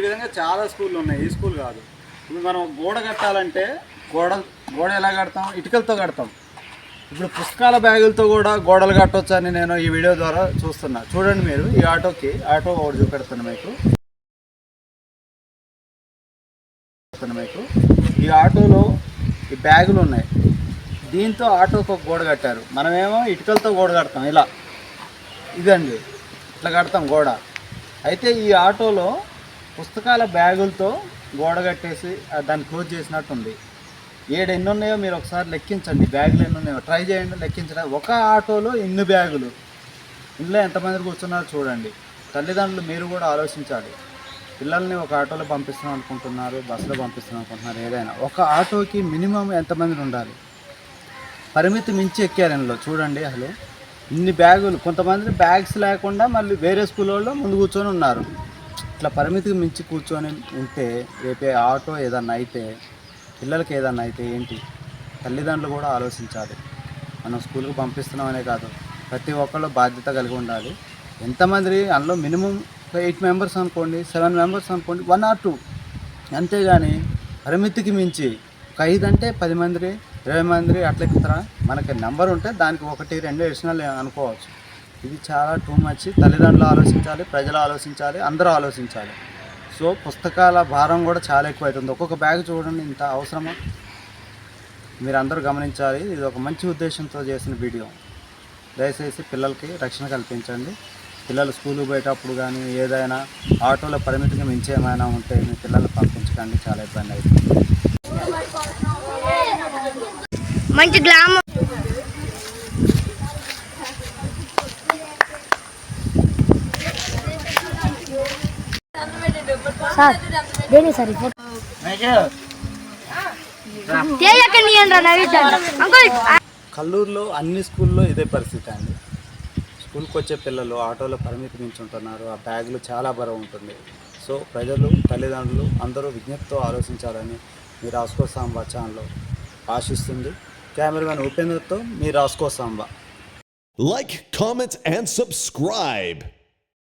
విధంగా చాలా స్కూళ్ళు ఉన్నాయి ఈ స్కూల్ కాదు. ఇప్పుడు మనం గోడ కట్టాలంటే గోడ గోడ ఎలా కడతాం? ఇటుకలతో కడతాం. ఇప్పుడు పుస్తకాల బ్యాగులతో కూడా గోడలు కట్టొచ్చని నేను ఈ వీడియో ద్వారా చూస్తున్నా. చూడండి మీరు ఈ ఆటోకి ఆటో ఒకటి చూపెడుతున్నా మీకు. మీకు. ఈ ఆటోలో ఈ బ్యాగులు ఉన్నాయి. దీంతో ఆటోకి ఒక గోడ కట్టారు. మనమేమో ఇటుకలతో గోడ కడతాం ఇలా. ఇదండి. ఇట్లా కడతాం గోడ. అయితే ఈ ఆటోలో పుస్తకాల బ్యాగులతో గోడ కట్టేసి దాన్ని క్లోజ్ చేసినట్టుంది. ఏడు ఎన్ని ఉన్నాయో మీరు ఒకసారి లెక్కించండి. బ్యాగులు ఎన్ని ఉన్నాయో ట్రై చేయండి లెక్కించడం. ఒక ఆటోలో ఎన్ని బ్యాగులు? ఇందులో ఎంతమంది కూర్చున్నారో చూడండి. తల్లిదండ్రులు మీరు కూడా ఆలోచించాలి. పిల్లల్ని ఒక ఆటోలో పంపిస్తున్నాం అనుకుంటున్నారు బస్సులో పంపిస్తున్నాం అనుకుంటున్నారు ఏదైనా. ఒక ఆటోకి మినిమం ఎంతమంది ఉండాలి? పరిమితి మించి ఎక్కారు ఇందులో. చూడండి అసలు. ఇన్ని బ్యాగులు కొంతమంది బ్యాగ్స్ లేకుండా మళ్ళీ వేరే స్కూల్ వాళ్ళు ముందు కూర్చొని ఉన్నారు. ఇట్లా పరిమితికి మించి కూర్చొని ఉంటే రేపే ఆటో ఏదన్నా అయితే పిల్లలకి ఏదన్నా అయితే ఏంటి తల్లిదండ్రులు కూడా ఆలోచించాలి. మనం స్కూల్కి పంపిస్తున్నామనే కాదు ప్రతి ఒక్కళ్ళు బాధ్యత కలిగి ఉండాలి. ఎంతమంది అందులో మినిమం ఎయిట్ మెంబర్స్ అనుకోండి సెవెన్ మెంబర్స్ అనుకోండి వన్ ఆర్ టూ. అంతేగాని పరిమితికి మించి ఒక ఐదు అంటే పది మంది ఇరవై మంది అట్లా ఎక్కుతారా? మనకి నెంబర్ ఉంటే దానికి ఒకటి రెండు ఎడిషనల్ అనుకోవచ్చు. ఇది చాలా టూ మచ్ తల్లిదండ్రులు ఆలోచించాలి ప్రజలు ఆలోచించాలి అందరూ ఆలోచించాలి. సో పుస్తకాల భారం కూడా చాలా ఎక్కువ అవుతుంది ఒక్కొక్క బ్యాగ్ చూడండి ఇంత అవసరమా? మీరు అందరూ గమనించాలి. ఇది ఒక మంచి ఉద్దేశంతో చేసిన వీడియో దయచేసి పిల్లలకి రక్షణ కల్పించండి. పిల్లలు స్కూల్కి పోయేటప్పుడు కానీ ఏదైనా ఆటోల పరిమితికి మించి ఏమైనా ఉంటే మీ పిల్లలు పంపించకండి. చాలా ఇబ్బంది అవుతుంది. మంచి గ్లామర్. సార్ దేని సార్ కల్లూరులో అన్ని స్కూల్లో ఇదే పరిస్థితి అండి. స్కూల్కి వచ్చే పిల్లలు ఆటోలో పరిమితి మించి ఉంటున్నారు ఆ బ్యాగులు చాలా బరువు ఉంటుంది. సో ప్రజలు తల్లిదండ్రులు అందరూ విజ్ఞప్తితో ఆలోచించాలని మీ రాసుకో సాంబా ఛానల్లో ఆశిస్తుంది. కెమెరామెన్ ఉపేంద్రతో మీ రాసుకో Samba Like, comment, and subscribe.